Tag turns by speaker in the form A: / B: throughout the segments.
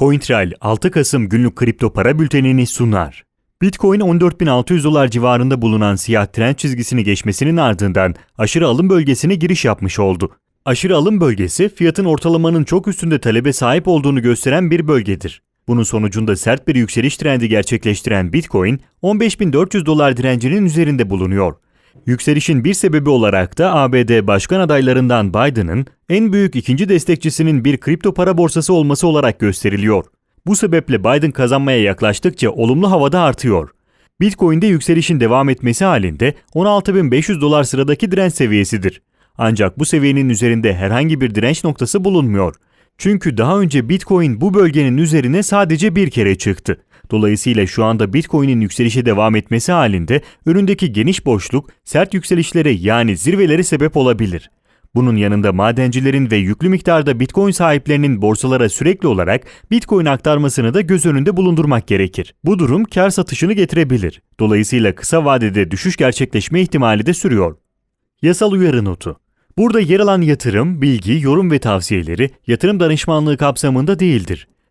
A: CoinTrail 6 Kasım günlük kripto para bültenini sunar. Bitcoin 14.600 dolar civarında bulunan siyah trend çizgisini geçmesinin ardından aşırı alım bölgesine giriş yapmış oldu. Aşırı alım bölgesi fiyatın ortalamanın çok üstünde talebe sahip olduğunu gösteren bir bölgedir. Bunun sonucunda sert bir yükseliş trendi gerçekleştiren Bitcoin 15.400 dolar direncinin üzerinde bulunuyor. Yükselişin bir sebebi olarak da ABD başkan adaylarından Biden'ın en büyük ikinci destekçisinin bir kripto para borsası olması olarak gösteriliyor. Bu sebeple Biden kazanmaya yaklaştıkça olumlu havada artıyor. Bitcoin'de yükselişin devam etmesi halinde 16.500 dolar sıradaki direnç seviyesidir. Ancak bu seviyenin üzerinde herhangi bir direnç noktası bulunmuyor. Çünkü daha önce Bitcoin bu bölgenin üzerine sadece bir kere çıktı. Dolayısıyla şu anda Bitcoin'in yükselişe devam etmesi halinde önündeki geniş boşluk sert yükselişlere yani zirvelere sebep olabilir. Bunun yanında madencilerin ve yüklü miktarda Bitcoin sahiplerinin borsalara sürekli olarak Bitcoin aktarmasını da göz önünde bulundurmak gerekir. Bu durum kar satışını getirebilir. Dolayısıyla kısa vadede düşüş gerçekleşme ihtimali de sürüyor. Yasal uyarı notu. Burada yer alan yatırım, bilgi, yorum ve tavsiyeleri yatırım danışmanlığı kapsamında değildir.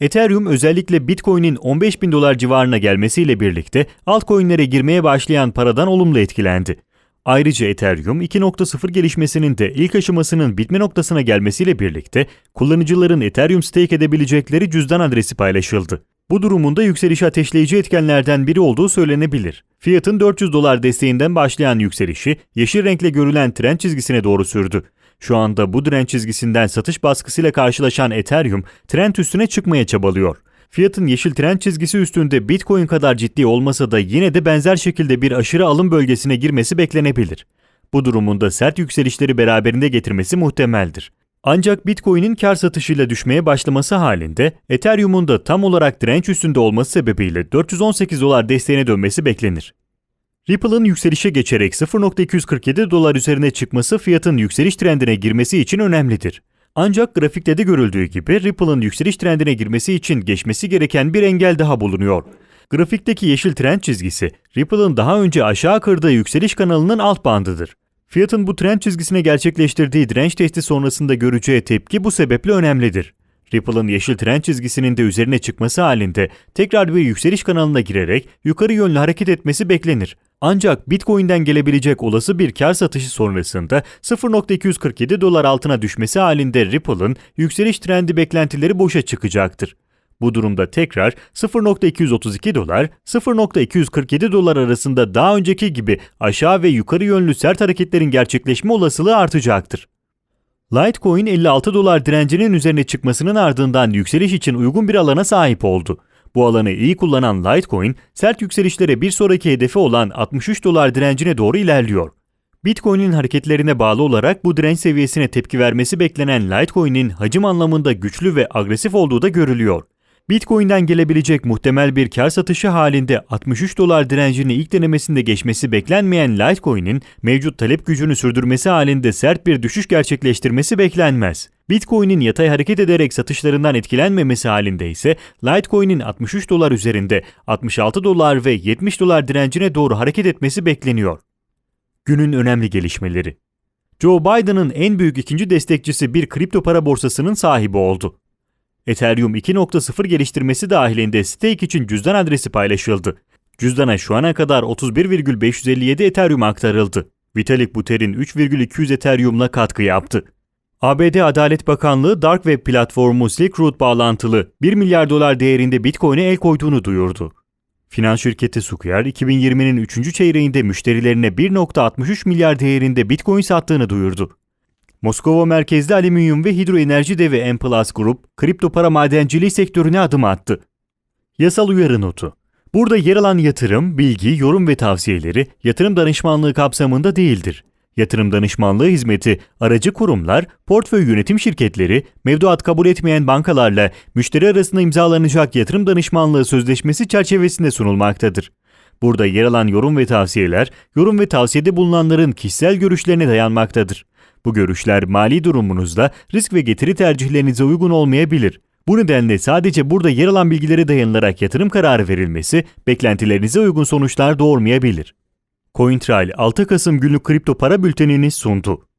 A: Ethereum özellikle Bitcoin'in 15 bin dolar civarına gelmesiyle birlikte altcoin'lere girmeye başlayan paradan olumlu etkilendi. Ayrıca Ethereum 2.0 gelişmesinin de ilk aşamasının bitme noktasına gelmesiyle birlikte kullanıcıların Ethereum stake edebilecekleri cüzdan adresi paylaşıldı. Bu durumunda yükseliş ateşleyici etkenlerden biri olduğu söylenebilir. Fiyatın 400 dolar desteğinden başlayan yükselişi yeşil renkle görülen trend çizgisine doğru sürdü. Şu anda bu direnç çizgisinden satış baskısıyla karşılaşan Ethereum trend üstüne çıkmaya çabalıyor. Fiyatın yeşil trend çizgisi üstünde Bitcoin kadar ciddi olmasa da yine de benzer şekilde bir aşırı alım bölgesine girmesi beklenebilir. Bu durumunda sert yükselişleri beraberinde getirmesi muhtemeldir. Ancak Bitcoin'in kar satışıyla düşmeye başlaması halinde Ethereum'un da tam olarak direnç üstünde olması sebebiyle 418 dolar desteğine dönmesi beklenir. Ripple'ın yükselişe geçerek 0.247 dolar üzerine çıkması fiyatın yükseliş trendine girmesi için önemlidir. Ancak grafikte de görüldüğü gibi Ripple'ın yükseliş trendine girmesi için geçmesi gereken bir engel daha bulunuyor. Grafikteki yeşil trend çizgisi, Ripple'ın daha önce aşağı kırdığı yükseliş kanalının alt bandıdır. Fiyatın bu trend çizgisine gerçekleştirdiği direnç testi sonrasında göreceği tepki bu sebeple önemlidir. Ripple'ın yeşil trend çizgisinin de üzerine çıkması halinde tekrar bir yükseliş kanalına girerek yukarı yönlü hareket etmesi beklenir. Ancak Bitcoin'den gelebilecek olası bir kar satışı sonrasında 0.247 dolar altına düşmesi halinde Ripple'ın yükseliş trendi beklentileri boşa çıkacaktır. Bu durumda tekrar 0.232 dolar, 0.247 dolar arasında daha önceki gibi aşağı ve yukarı yönlü sert hareketlerin gerçekleşme olasılığı artacaktır. Litecoin 56 dolar direncinin üzerine çıkmasının ardından yükseliş için uygun bir alana sahip oldu. Bu alanı iyi kullanan Litecoin, sert yükselişlere bir sonraki hedefi olan 63 dolar direncine doğru ilerliyor. Bitcoin'in hareketlerine bağlı olarak bu direnç seviyesine tepki vermesi beklenen Litecoin'in hacim anlamında güçlü ve agresif olduğu da görülüyor. Bitcoin'den gelebilecek muhtemel bir kar satışı halinde 63 dolar direncini ilk denemesinde geçmesi beklenmeyen Litecoin'in mevcut talep gücünü sürdürmesi halinde sert bir düşüş gerçekleştirmesi beklenmez. Bitcoin'in yatay hareket ederek satışlarından etkilenmemesi halinde ise Litecoin'in 63 dolar üzerinde 66 dolar ve 70 dolar direncine doğru hareket etmesi bekleniyor. Günün önemli gelişmeleri Joe Biden'ın en büyük ikinci destekçisi bir kripto para borsasının sahibi oldu. Ethereum 2.0 geliştirmesi dahilinde stake için cüzdan adresi paylaşıldı. Cüzdana şu ana kadar 31,557 Ethereum aktarıldı. Vitalik Buterin 3,200 Ethereum'la katkı yaptı. ABD Adalet Bakanlığı Dark Web platformu Silk Road bağlantılı 1 milyar dolar değerinde Bitcoin'e el koyduğunu duyurdu. Finans şirketi Square 2020'nin 3. çeyreğinde müşterilerine 1.63 milyar değerinde Bitcoin sattığını duyurdu. Moskova merkezli alüminyum ve hidroenerji devi Enplus Group, kripto para madenciliği sektörüne adım attı. Yasal uyarı notu. Burada yer alan yatırım, bilgi, yorum ve tavsiyeleri yatırım danışmanlığı kapsamında değildir. Yatırım danışmanlığı hizmeti, aracı kurumlar, portföy yönetim şirketleri, mevduat kabul etmeyen bankalarla müşteri arasında imzalanacak yatırım danışmanlığı sözleşmesi çerçevesinde sunulmaktadır. Burada yer alan yorum ve tavsiyeler, yorum ve tavsiyede bulunanların kişisel görüşlerine dayanmaktadır. Bu görüşler mali durumunuzda risk ve getiri tercihlerinize uygun olmayabilir. Bu nedenle sadece burada yer alan bilgilere dayanılarak yatırım kararı verilmesi beklentilerinize uygun sonuçlar doğurmayabilir. CoinTrail 6 Kasım günlük kripto para bültenini sundu.